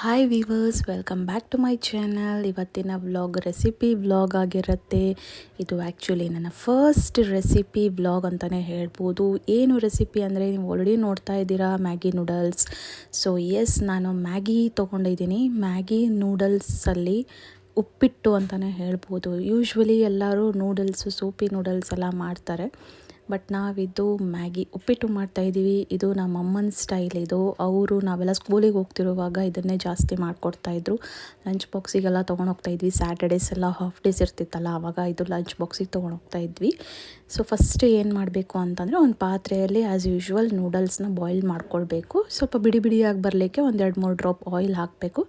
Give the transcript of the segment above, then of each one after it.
Hi viewers welcome back to my channel ಇವತ್ತಿನ vlog recipe vlog ಆಗಿರುತ್ತೆ. ಇದು actually ನನ್ನ ಫಸ್ಟ್ ರೆಸಿಪಿ ವ್ಲಾಗ್ ಅಂತಲೇ ಹೇಳ್ಬೋದು. ಏನು ರೆಸಿಪಿ ಅಂದರೆ ನೀವು ಆಲ್ರೆಡಿ ನೋಡ್ತಾ ಇದ್ದೀರಾ ಮ್ಯಾಗಿ ನೂಡಲ್ಸ್ ಸೊ ಎಸ್ ನಾನು ಮ್ಯಾಗಿ ತೊಗೊಂಡಿದ್ದೀನಿ. ಮ್ಯಾಗಿ ನೂಡಲ್ಸಲ್ಲಿ ಉಪ್ಪಿಟ್ಟು ಅಂತಲೇ ಹೇಳ್ಬೋದು. ಯೂಶ್ವಲಿ ಎಲ್ಲರೂ ನೂಡಲ್ಸು ಸೂಪಿ ನೂಡಲ್ಸ್ ಎಲ್ಲ ಮಾಡ್ತಾರೆ. ಬಟ್ ನಾವಿದು ಮ್ಯಾಗಿ ಉಪ್ಪಿಟ್ಟು ಮಾಡ್ತಾಯಿದ್ದೀವಿ ಇದು ನಮ್ಮ ಅಮ್ಮನ ಸ್ಟೈಲ್ ಇದು. ಅವರು ನಾವೆಲ್ಲ ಸ್ಕೂಲಿಗೆ ಹೋಗ್ತಿರುವಾಗ ಇದನ್ನೇ ಜಾಸ್ತಿ ಮಾಡಿಕೊಡ್ತಾಯಿದ್ರು ಲಂಚ್ ಬಾಕ್ಸಿಗೆಲ್ಲ ತೊಗೊಂಡು ಹೋಗ್ತಾಯಿದ್ವಿ ಸ್ಯಾಟರ್ಡೇಸ್ ಎಲ್ಲ ಹಾಫ್ ಡೇಸ್ ಇರ್ತಿತ್ತಲ್ಲ ಆವಾಗ ಇದು ಲಂಚ್ ಬಾಕ್ಸಿಗೆ ತೊಗೊಂಡು ಹೋಗ್ತಾಯಿದ್ವಿ ಸೊ ಫಸ್ಟ್ ಏನು ಮಾಡಬೇಕು ಅಂತಂದರೆ ಒಂದು ಪಾತ್ರೆಯಲ್ಲಿ ಆ್ಯಸ್ ಯೂಶ್ವಲ್ ನೂಡಲ್ಸ್ನ ಬಾಯ್ಲ್ ಮಾಡ್ಕೊಳ್ಬೇಕು. ಸ್ವಲ್ಪ ಬಿಡಿ ಬಿಡಿಯಾಗಿ ಬರಲಿಕ್ಕೆ ಒಂದೆರಡು ಮೂರು ಡ್ರಾಪ್ ಆಯಿಲ್ ಹಾಕಬೇಕು.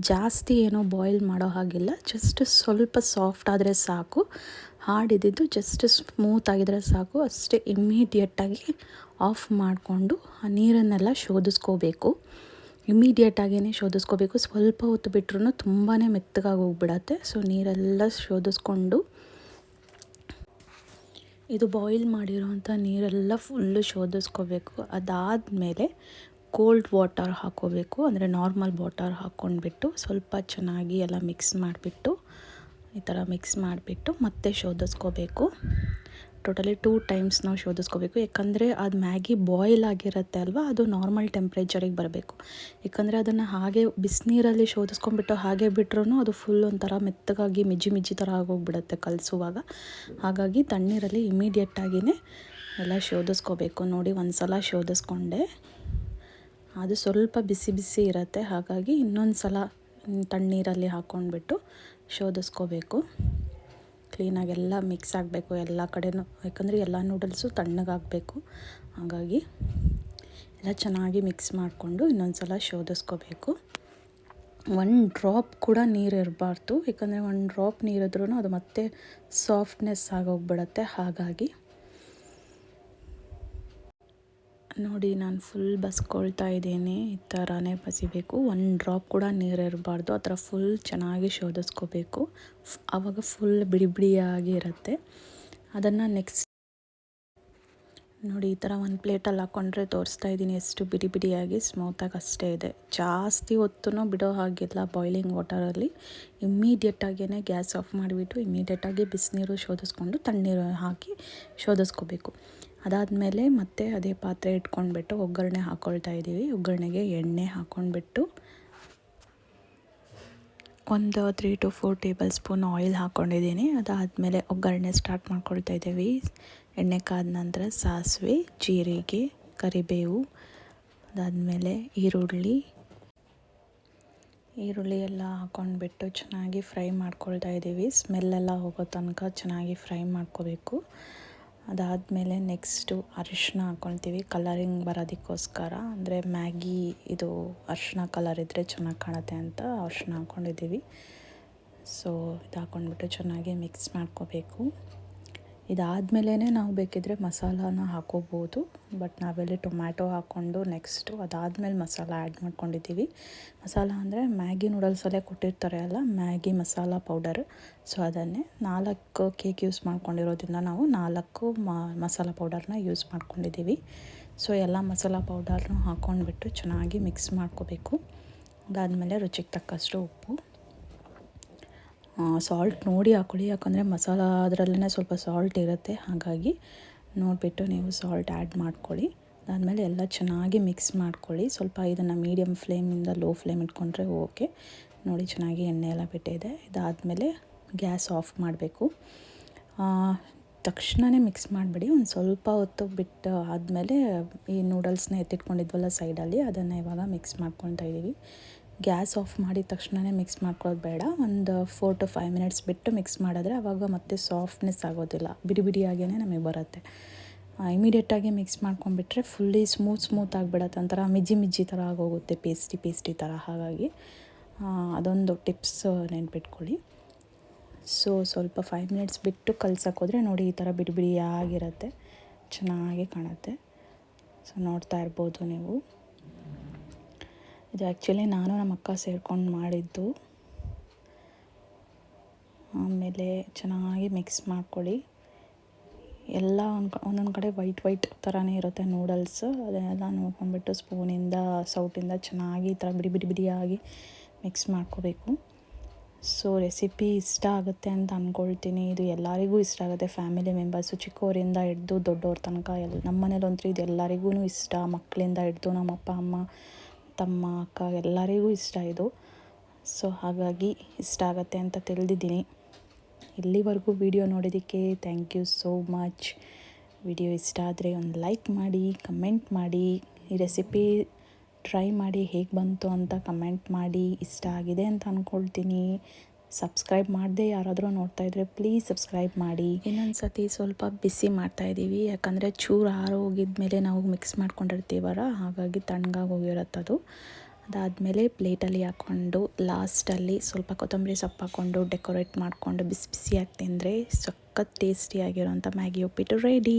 ಜಾಸ್ತಿ ಏನೋ ಬಾಯ್ಲ್ ಮಾಡೋ ಹಾಗಿಲ್ಲ. ಜಸ್ಟ್ ಸ್ವಲ್ಪ ಸಾಫ್ಟ್ ಆದರೆ ಸಾಕು. ಹಾಡಿದ್ದು ಜಸ್ಟ್ ಸ್ಮೂತ್ ಆಗಿದ್ರೆ ಸಾಕು. ಅಷ್ಟೇ ಇಮ್ಮಿಡಿಯೇಟಾಗಿ ಆಫ್ ಮಾಡಿಕೊಂಡು ಆ ನೀರನ್ನೆಲ್ಲ ಶೋಧಿಸ್ಕೋಬೇಕು. ಇಮ್ಮಿಡಿಯೇಟಾಗಿಯೇ ಶೋಧಿಸ್ಕೋಬೇಕು. ಸ್ವಲ್ಪ ಹೊತ್ತು ಬಿಟ್ರೂ ತುಂಬಾ ಮೆತ್ತಗಾಗಿ ಹೋಗ್ಬಿಡತ್ತೆ. ಸೊ ನೀರೆಲ್ಲ ಶೋಧಿಸ್ಕೊಂಡು ಇದು ಬಾಯ್ಲ್ ಮಾಡಿರೋವಂಥ ನೀರೆಲ್ಲ ಫುಲ್ಲು ಶೋಧಿಸ್ಕೋಬೇಕು. ಅದಾದಮೇಲೆ ಕೋಲ್ಡ್ ವಾಟರ್ ಹಾಕೋಬೇಕು. ಅಂದರೆ ನಾರ್ಮಲ್ ವಾಟರ್ ಹಾಕ್ಕೊಂಡ್ಬಿಟ್ಟು ಸ್ವಲ್ಪ ಚೆನ್ನಾಗಿ ಎಲ್ಲ ಮಿಕ್ಸ್ ಮಾಡಿಬಿಟ್ಟು ಈ ಥರ ಮಿಕ್ಸ್ ಮಾಡಿಬಿಟ್ಟು ಮತ್ತೆ ಶೋಧಿಸ್ಕೋಬೇಕು. ಟೋಟಲಿ ಟೂ ಟೈಮ್ಸ್ ನಾವು ಶೋಧಿಸ್ಕೋಬೇಕು. ಯಾಕಂದರೆ ಅದು ಮ್ಯಾಗಿ ಬಾಯ್ಲ್ ಆಗಿರುತ್ತೆ ಅಲ್ವಾ? ಅದು ನಾರ್ಮಲ್ ಟೆಂಪ್ರೇಚರಿಗೆ ಬರಬೇಕು. ಯಾಕಂದರೆ ಅದನ್ನು ಹಾಗೆ ಬಿಸಿನೀರಲ್ಲಿ ಶೋಧಿಸ್ಕೊಂಡ್ಬಿಟ್ಟು ಹಾಗೆ ಬಿಟ್ರೂ ಅದು ಫುಲ್ ಒಂಥರ ಮೆತ್ತಗಾಗಿ ಮಿಜ್ಜಿ ಮಿಜ್ಜಿ ಥರ ಆಗೋಗ್ಬಿಡುತ್ತೆ ಕಲಿಸುವಾಗ. ಹಾಗಾಗಿ ತಣ್ಣೀರಲ್ಲಿ ಇಮಿಡಿಯೇಟಾಗಿಯೇ ಎಲ್ಲ ಶೋಧಿಸ್ಕೋಬೇಕು. ನೋಡಿ ಒಂದು ಸಲ ಶೋಧಿಸ್ಕೊಂಡೆ. ಅದು ಸ್ವಲ್ಪ ಬಿಸಿ ಬಿಸಿ ಇರುತ್ತೆ. ಹಾಗಾಗಿ ಇನ್ನೊಂದು ಸಲ ತಣ್ಣೀರಲ್ಲಿ ಹಾಕ್ಕೊಂಡ್ಬಿಟ್ಟು ಶೋಧಿಸ್ಕೋಬೇಕು ಕ್ಲೀನಾಗಿ ಎಲ್ಲ ಮಿಕ್ಸ್ ಆಗಬೇಕು ಎಲ್ಲ ಕಡೆಯೂ ಯಾಕಂದರೆ ಎಲ್ಲ ನೂಡಲ್ಸು ತಣ್ಣಗಾಗಬೇಕು. ಹಾಗಾಗಿ ಎಲ್ಲ ಚೆನ್ನಾಗಿ ಮಿಕ್ಸ್ ಮಾಡಿಕೊಂಡು ಇನ್ನೊಂದು ಸಲ ಶೋಧಿಸ್ಕೋಬೇಕು ಒನ್ ಡ್ರಾಪ್ ಕೂಡ ನೀರು ಇರಬಾರ್ದು. ಯಾಕಂದರೆ ಒನ್ ಡ್ರಾಪ್ ನೀರಿದ್ರೂ ಅದು ಮತ್ತೆ ಸಾಫ್ಟ್ನೆಸ್ ಆಗೋಗ್ಬಿಡತ್ತೆ. ಹಾಗಾಗಿ ನೋಡಿ, ನಾನು ಫುಲ್ ಬಸ್ಕೊಳ್ತಾ ಇದ್ದೀನಿ ಈ ಥರನೇ ಬಸಿಬೇಕು. ಒಂದು ಡ್ರಾಪ್ ಕೂಡ ನೀರು ಇರಬಾರ್ದು. ಆ ಥರ ಫುಲ್ ಚೆನ್ನಾಗಿ ಶೋಧಿಸ್ಕೋಬೇಕು. ಆವಾಗ ಫುಲ್ ಬಿಡಿ ಬಿಡಿಯಾಗಿ ಇರುತ್ತೆ. ಅದನ್ನು ನೆಕ್ಸ್ಟ್ ನೋಡಿ, ಈ ಥರ ಒಂದು ಪ್ಲೇಟಲ್ಲಿ ಹಾಕ್ಕೊಂಡ್ರೆ ತೋರಿಸ್ತಾ ಇದ್ದೀನಿ. ಎಷ್ಟು ಬಿಡಿ ಬಿಡಿಯಾಗಿ ಸ್ಮೂತಾಗಿ ಅಷ್ಟೇ ಇದೆ. ಜಾಸ್ತಿ ಹೊತ್ತು ಬಿಡೋ ಹಾಗಿಲ್ಲ ಬಾಯ್ಲಿಂಗ್ ವಾಟರಲ್ಲಿ ಇಮ್ಮಿಡಿಯೇಟಾಗಿಯೇ ಗ್ಯಾಸ್ ಆಫ್ ಮಾಡಿಬಿಟ್ಟು ಇಮ್ಮಿಡಿಯೇಟಾಗಿ ಬಿಸಿನೀರು ಶೋಧಿಸ್ಕೊಂಡು ತಣ್ಣೀರು ಹಾಕಿ ಶೋಧಿಸ್ಕೋಬೇಕು. ಅದಾದಮೇಲೆ ಮತ್ತೆ ಅದೇ ಪಾತ್ರೆ ಇಟ್ಕೊಂಡ್ಬಿಟ್ಟು ಒಗ್ಗರಣೆ ಹಾಕ್ಕೊಳ್ತಾ ಇದ್ದೀವಿ. ಒಗ್ಗರಣೆಗೆ ಎಣ್ಣೆ ಹಾಕ್ಕೊಂಡ್ಬಿಟ್ಟು ಒಂದು three to four tablespoon oil ಹಾಕ್ಕೊಂಡಿದ್ದೀನಿ ಅದಾದಮೇಲೆ ಒಗ್ಗರಣೆ ಸ್ಟಾರ್ಟ್ ಮಾಡ್ಕೊಳ್ತಾ ಇದ್ದೀವಿ. ಎಣ್ಣೆ ಕಾದ ನಂತರ ಸಾಸಿವೆ, ಜೀರಿಗೆ, ಕರಿಬೇವು, ಅದಾದಮೇಲೆ ಈರುಳ್ಳಿ. ಈರುಳ್ಳಿ ಎಲ್ಲ ಹಾಕ್ಕೊಂಡ್ಬಿಟ್ಟು ಚೆನ್ನಾಗಿ ಫ್ರೈ ಮಾಡ್ಕೊಳ್ತಾ ಇದ್ದೀವಿ. ಸ್ಮೆಲ್ಲೆಲ್ಲ ಹೋಗೋ ತನಕ ಚೆನ್ನಾಗಿ ಫ್ರೈ ಮಾಡ್ಕೋಬೇಕು. ಅದಾದಮೇಲೆ ನೆಕ್ಸ್ಟು ಅರಿಶಿನ ಹಾಕ್ಕೊಳ್ತೀವಿ ಕಲರಿಂಗ್ ಬರೋದಕ್ಕೋಸ್ಕರ. ಅಂದರೆ ಮ್ಯಾಗಿ ಇದು ಅರಿಶಿನ ಕಲರ್ ಇದ್ದರೆ ಚೆನ್ನಾಗಿ ಕಾಣುತ್ತೆ ಅಂತ ಅರಿಶಿನ ಹಾಕ್ಕೊಂಡಿದ್ದೀವಿ ಸೊ ಇದು ಹಾಕ್ಕೊಂಡ್ಬಿಟ್ಟು ಚೆನ್ನಾಗಿ ಮಿಕ್ಸ್ ಮಾಡ್ಕೋಬೇಕು. ಇದಾದಮೇಲೆ ನಾವು ಬೇಕಿದ್ದರೆ ಮಸಾಲಾನ ಹಾಕೋಬೋದು. ಬಟ್ ನಾವೆಲ್ಲಿ ಟೊಮ್ಯಾಟೊ ಹಾಕ್ಕೊಂಡು ನೆಕ್ಸ್ಟು ಅದಾದಮೇಲೆ ಮಸಾಲ ಆ್ಯಡ್ ಮಾಡ್ಕೊಂಡಿದ್ದೀವಿ. ಮಸಾಲ ಅಂದರೆ ಮ್ಯಾಗಿ ನೂಡಲ್ಸಲ್ಲೇ ಕೊಟ್ಟಿರ್ತಾರೆ ಅಲ್ಲ, ಮ್ಯಾಗಿ ಮಸಾಲ ಪೌಡರ್. ಸೊ ಅದನ್ನೇ ನಾಲ್ಕು ಕೇಕ್ ಯೂಸ್ ಮಾಡ್ಕೊಂಡಿರೋದ್ರಿಂದ ನಾವು ನಾಲ್ಕು ಮಸಾಲ ಪೌಡರ್ನ ಯೂಸ್ ಮಾಡ್ಕೊಂಡಿದ್ದೀವಿ. ಸೊ ಎಲ್ಲ ಮಸಾಲ ಪೌಡರ್ನೂ ಹಾಕ್ಕೊಂಡ್ಬಿಟ್ಟು ಚೆನ್ನಾಗಿ ಮಿಕ್ಸ್ ಮಾಡ್ಕೋಬೇಕು. ಅದಾದಮೇಲೆ ರುಚಿಗೆ ತಕ್ಕಷ್ಟು ಉಪ್ಪು. ಸಾಲ್ಟ್ ನೋಡಿ ಹಾಕ್ಕೊಳ್ಳಿ. ಯಾಕಂದರೆ ಮಸಾಲ ಅದರಲ್ಲೇ ಸ್ವಲ್ಪ ಸಾಲ್ಟ್ ಇರುತ್ತೆ. ಹಾಗಾಗಿ ನೋಡಿಬಿಟ್ಟು ನೀವು ಸಾಲ್ಟ್ ಆ್ಯಡ್ ಮಾಡ್ಕೊಳ್ಳಿ. ಅದಾದಮೇಲೆ ಎಲ್ಲ ಚೆನ್ನಾಗಿ ಮಿಕ್ಸ್ ಮಾಡ್ಕೊಳ್ಳಿ. ಸ್ವಲ್ಪ ಇದನ್ನು ಮೀಡಿಯಮ್ ಫ್ಲೇಮಿಂದ ಲೋ ಫ್ಲೇಮ್ ಇಟ್ಕೊಂಡ್ರೆ ಓಕೆ ನೋಡಿ ಚೆನ್ನಾಗಿ ಎಣ್ಣೆ ಎಲ್ಲ ಬಿಟ್ಟಿದೆ. ಇದಾದಮೇಲೆ ಗ್ಯಾಸ್ ಆಫ್ ಮಾಡಬೇಕು. ತಕ್ಷಣವೇ ಮಿಕ್ಸ್ ಮಾಡಿಬಿಡಿ. ಒಂದು ಸ್ವಲ್ಪ ಹೊತ್ತು ಬಿಟ್ಟು ಆದಮೇಲೆ ಈ ನೂಡಲ್ಸ್ನ ಎತ್ತಿಟ್ಕೊಂಡಿದ್ವಲ್ಲ ಸೈಡಲ್ಲಿ ಅದನ್ನು ಇವಾಗ ಮಿಕ್ಸ್ ಮಾಡ್ಕೊತಾ ಇದ್ದೀವಿ ಗ್ಯಾಸ್ ಆಫ್ ಮಾಡಿದ ತಕ್ಷಣವೇ ಮಿಕ್ಸ್ ಮಾಡ್ಕೊಳ್ಳೋದು ಬೇಡ. ಒಂದು ಫೋರ್ ಟು ಫೈವ್ ಮಿನಿಟ್ಸ್ ಬಿಟ್ಟು ಮಿಕ್ಸ್ ಮಾಡಿದ್ರೆ ಆವಾಗ ಮತ್ತೆ ಸಾಫ್ಟ್ನೆಸ್ ಆಗೋದಿಲ್ಲ. ಬಿಡಿ ಬಿಡಿಯಾಗೇ ನಮಗೆ ಬರುತ್ತೆ. ಇಮಿಡಿಯೇಟಾಗಿ ಮಿಕ್ಸ್ ಮಾಡ್ಕೊಂಡ್ಬಿಟ್ರೆ ಫುಲ್ಲಿ ಸ್ಮೂತ್ ಸ್ಮೂತ್ ಆಗಿಬಿಡತ್ತೆ. ಒಂಥರ ಮಿಜ್ಜಿ ಮಿಜ್ಜಿ ಥರ ಆಗೋಗುತ್ತೆ ಪೇಸ್ಟಿ ಪೇಸ್ಟಿ ಥರ. ಹಾಗಾಗಿ ಅದೊಂದು ಟಿಪ್ಸ್ ನೆನ್ಪಿಟ್ಕೊಳ್ಳಿ. ಸೊ ಸ್ವಲ್ಪ ಫೈವ್ ಮಿನಿಟ್ಸ್ ಬಿಟ್ಟು ಕಲ್ಸೋಕ್ಕೋದ್ರೆ ನೋಡಿ ಈ ಥರ ಬಿಡಿ ಬಿಡಿಯಾಗಿರುತ್ತೆ. ಚೆನ್ನಾಗಿ ಕಾಣುತ್ತೆ. ಸೊ ನೋಡ್ತಾ ಇರ್ಬೋದು ನೀವು. ಇದು ಆ್ಯಕ್ಚುಲಿ ನಾನು ನಮ್ಮ ಅಕ್ಕ ಸೇರ್ಕೊಂಡು ಮಾಡಿದ್ದು. ಆಮೇಲೆ ಚೆನ್ನಾಗಿ ಮಿಕ್ಸ್ ಮಾಡ್ಕೊಳ್ಳಿ. ಎಲ್ಲ ಒಂದು ಒಂದೊಂದು ಕಡೆ ವೈಟ್ ವೈಟ್ ಥರನೇ ಇರುತ್ತೆ ನೂಡಲ್ಸ್ ಅದನ್ನೆಲ್ಲ ನೋಡ್ಕೊಂಡ್ಬಿಟ್ಟು ಸ್ಪೂನಿಂದ ಸೌಟಿಂದ ಚೆನ್ನಾಗಿ ಈ ಥರ ಬಿಡಿ ಬಿಡಿ ಬಿಡಿಯಾಗಿ ಮಿಕ್ಸ್ ಮಾಡ್ಕೋಬೇಕು. ಸೊ ರೆಸಿಪಿ ಇಷ್ಟ ಆಗುತ್ತೆ ಅಂತ ಅಂದ್ಕೊಳ್ತೀನಿ ಇದು ಎಲ್ಲರಿಗೂ ಇಷ್ಟ ಆಗುತ್ತೆ. ಫ್ಯಾಮಿಲಿ ಮೆಂಬರ್ಸು ಚಿಕ್ಕವರಿಂದ ಹಿಡ್ದು ದೊಡ್ಡವ್ರ ತನಕ ಎಲ್ಲ ನಮ್ಮ ಮನೇಲಿ ಒಂಥರ ಇದು ಎಲ್ಲರಿಗೂ ಇಷ್ಟ. ಮಕ್ಕಳಿಂದ ಹಿಡ್ದು ನಮ್ಮ ಅಪ್ಪ ಅಮ್ಮ ತಮ್ಮ ಅಕ್ಕ ಎಲ್ಲರಿಗೂ ಇಷ್ಟ ಇದು. ಸೊ ಹಾಗಾಗಿ ಇಷ್ಟ ಆಗುತ್ತೆ ಅಂತ ತಿಳಿದಿದ್ದೀನಿ. ಇಲ್ಲಿವರೆಗೂ ವಿಡಿಯೋ ನೋಡಿದ್ದಕ್ಕೆ thank you so much video ಇಷ್ಟ ಆದರೆ ಒಂದು ಲೈಕ್ ಮಾಡಿ ಕಮೆಂಟ್ ಮಾಡಿ, ಈ ರೆಸಿಪಿ ಟ್ರೈ ಮಾಡಿ ಹೇಗೆ ಬಂತು ಅಂತ ಕಮೆಂಟ್ ಮಾಡಿ, ಇಷ್ಟ ಆಗಿದೆ ಅಂತ ಅಂದ್ಕೊಳ್ತೀನಿ ಸಬ್ಸ್ಕ್ರೈಬ್ ಮಾಡದೆ ಯಾರಾದರೂ ನೋಡ್ತಾ ಇದ್ದರೆ ಪ್ಲೀಸ್ ಸಬ್ಸ್ಕ್ರೈಬ್ ಮಾಡಿ. ಇನ್ನೊಂದು ಸತಿ ಸ್ವಲ್ಪ ಬಿಸಿ ಮಾಡ್ತಾ ಇದ್ದೀವಿ. ಯಾಕಂದರೆ ಚೂರು ಆರೋಗಿದ್ಮೇಲೆ ನಾವು ಮಿಕ್ಸ್ ಮಾಡ್ಕೊಂಡಿರ್ತೀವಲ್ಲ, ಹಾಗಾಗಿ ತಣ್ಣಗಾಗಿ ಹೋಗಿರುತ್ತೆ ಅದು. ಅದಾದಮೇಲೆ ಪ್ಲೇಟಲ್ಲಿ ಹಾಕ್ಕೊಂಡು ಲಾಸ್ಟಲ್ಲಿ ಸ್ವಲ್ಪ ಕೊತ್ತಂಬರಿ ಸೊಪ್ಪು ಹಾಕ್ಕೊಂಡು ಡೆಕೋರೇಟ್ ಮಾಡಿಕೊಂಡು ಬಿಸಿ ಬಿಸಿಯಾಗಿ ತಿಂದರೆ ಸಖತ್ ಟೇಸ್ಟಿಯಾಗಿರೋಂಥ ಮ್ಯಾಗಿ ಉಪ್ಪಿಟ್ಟು ರೆಡಿ